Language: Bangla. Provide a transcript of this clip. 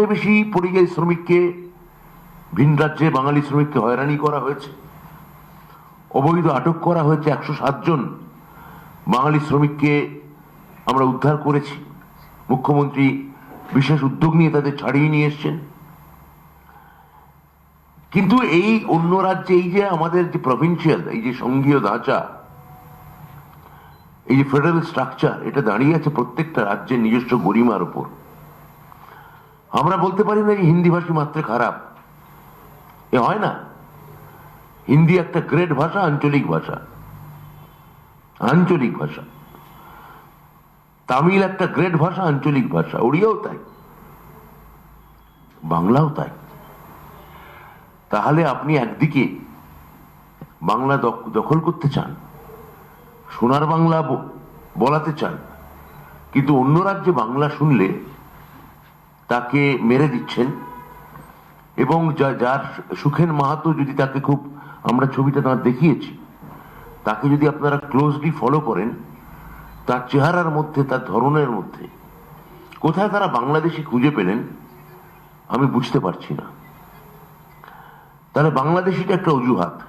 হাজারের বেশি পরিযায়ী শ্রমিককে ভিন রাজ্যে বাঙালি শ্রমিককে হয়রানি করা হয়েছে। অবৈধ আটক করা হয়েছে একশো জন বাঙালি শ্রমিককে আমরা উদ্ধার করেছি। মুখ্যমন্ত্রী বিশেষ উদ্যোগ নিয়ে তাদের ছাড়িয়ে নিয়ে এসছেন। কিন্তু এই অন্য রাজ্যে, এই যে আমাদের যে প্রভিন্সিয়াল এই যে সংঘীয় ধাঁচা, এই যে ফেডারেল স্ট্রাকচার এটা দাঁড়িয়ে আছে প্রত্যেকটা রাজ্যের নিজস্ব গরিমার উপর। আমরা বলতে পারি না হিন্দি ভাষী মাত্রে খারাপ। এ হয় না। হিন্দি একটা গ্রেট ভাষা, আঞ্চলিক ভাষা। আঞ্চলিক ভাষা। তামিল একটা গ্রেট ভাষা, আঞ্চলিক ভাষা। ওড়িয়াও তাই। বাংলাও তাই। তাহলে আপনি একদিকে বাংলা দখ- দখল করতে চান, সোনার বাংলা বলাতে চান, কিন্তু অন্য রাজ্যে বাংলা শুনলে তাকে মেরে দিচ্ছেন। এবং যা- যার সুখেন মাহাতো যদি তাকে খুব আমরা ছবিটা তার দেখিয়েছি, তাকে যদি আপনারা ক্লোজলি ফলো করেন, তার চেহারার মধ্যে, তার ধরনের মধ্যে, কোথায় তারা বাংলাদেশি খুঁজে পেলেন, আমি বুঝতে পারছি না। তাহলে বাংলাদেশিটা একটা অজুহাত।